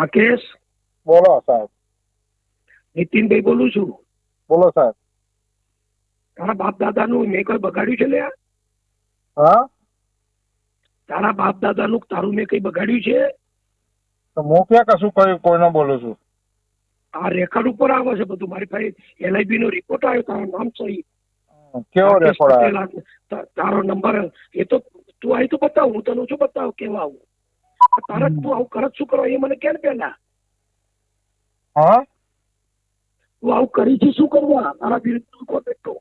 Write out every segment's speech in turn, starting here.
રાકેશ? બોલો સાહેબ. નીતિનભાઈ બોલું છું. બોલો સાહેબ. તારા બાપ દાદાનું મેં કઈ બગાડ્યું છે લ્યા? હા? તારા બાપ દાદાનું તારું મેં કઈ બગાડ્યું છે? તો હું ક્યાં કશું કઈ કોઈનો બોલું છું? આ રેકોર્ડ ઉપર આવે છે બધું. મારી પાસે એલઆઈબી નો રિપોર્ટ આવ્યો તારું નામ સહી. કેવો રેકોર્ડ આવ્યો? તારો નંબર એ તો તું આવી તો બતાવ હું તને શું બતાવ? કેવા આવું? આ તારા તું આવું કરત શું કરવા એ મને કેમ પેલા હા? તું આવું કરી છે શું કરવા તારા વિરુદ્ધ તું કોણ બેઠો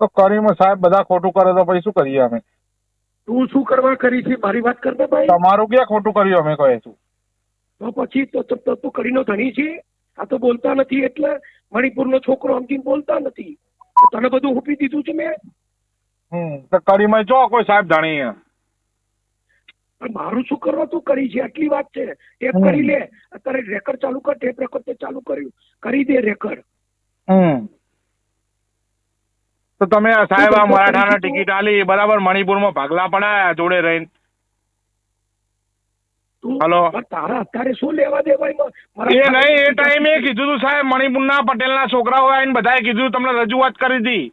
તો કરીમાં સાહેબ બધા ખોટું કરે તો પછી શું કરીએ અમે? તું શું કરવા કરી છે મારી વાત કરતો ભાઈ? તમારું ક્યાં ખોટું કર્યું અમે કહે છું તો પછી તો તો- કરીનો ધણી છે? આ તો બોલતા નથી એટલે મણિપુરનો છોકરો અંતિમ બોલતા નથી? તને બધું હૂપી દીધું છે મેં? હમ તો કરીમાં જો કોઈ સાહેબ ધણી મારું શું કરવા તું કરી છે? આટલી વાત છે. ટેપ કરી લે. અત્યારે રેકર્ડ ચાલુ કર ટેપ રેકોર્ડ તે ચાલુ કર્યું. કરી દે રેકર્ડ તો તમે સાહેબ આ મરાઠાના ટિકિટ આલી. બરાબર મણિપુરમાં ભાગલા પડાયા જોડે રહીને. હલો. તારા અત્યારે શું લેવા દે મારા એ નહીં એ ટાઈમે કીધું તું સાહેબ મણિપુરના પટેલના છોકરાઓ આવીને બધાએ કીધું તમને રજૂઆત કરી હતી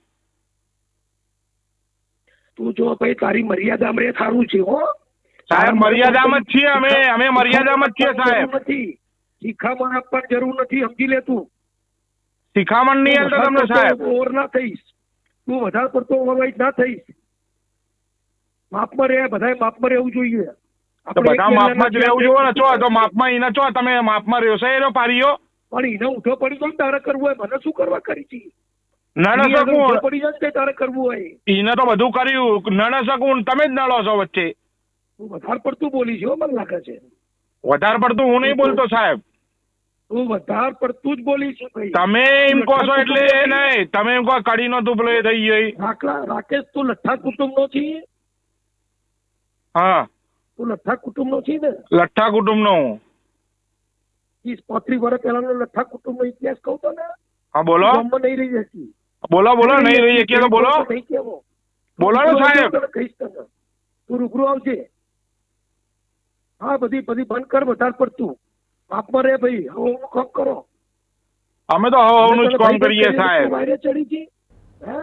તું જો ભાઈ તારી મર્યાદા મળે સારું છે હો. સાહેબ મર્યાદામાં જ છીએ અમે. અમે મર્યાદામાં જ છીએ સાહેબ. શિખામણ આપવાની જરૂર નથી સમજી લે તું. શિખામણ નહીં હાલતા તમને સાહેબ. ઓવર ના થઈશ. તું વધારે પડતો ઓવરવાઇટ ના થઈશ. માપમાં રહે બધાએ માપમાં રહેવું જોઈએ. તો બધા માપમાં જ રહેવું જોઈએ ને ચો તો માપમાં એને ચો તમે માપમાં રહ્યો. છે એનો પારીઓ. પણ એને ઉઠો પડી ગયો ને તારે કરવું હોય મને શું કરવા કરી છી? એની શકું. પડી જાય તારે કરવું હોય. એને તો બધું કર્યું. નળ શકું તમે જ નડો છો વચ્ચે. તું વધારે પડતું બોલી છે મને લાગે છે. વધારે પડતું હું નહીં બોલતો સાહેબ. તું વધારે પડતું જ બોલી છે ભાઈ. તમે એમ કહો છો એટલે એ નહીં. તમે એમ કહો કડીનો તુપલો એ થઈ ગઈ. રાખલા રાકેશ તું લઠ્ઠા કુટુંબ નો છે? હા. તું લઠ્ઠા કુટુંબ નો છે ને? લઠ્ઠા કુટુંબનો હું. ત્રીસ પાંત્રીસ વર્ષ પહેલાનો લઠ્ઠા કુટુંબ નો ઇતિહાસ કહું તો ને? હા બોલો. ગામમાં નહીં રહી જતી બોલો બોલો નહીં રહી શકીએ તો બોલો. બોલો ને સાહેબ. કહીશ તને. તું રૂબરૂ આવજે. હા બધી બધી બંધ કર વધારે પડતું. પાપમાં રે ભાઈ. હવે કામ કરો. અમે તો હવનું જ કામ કરીએ સાહેબ. વાયરે ચડી ગઈ? હે?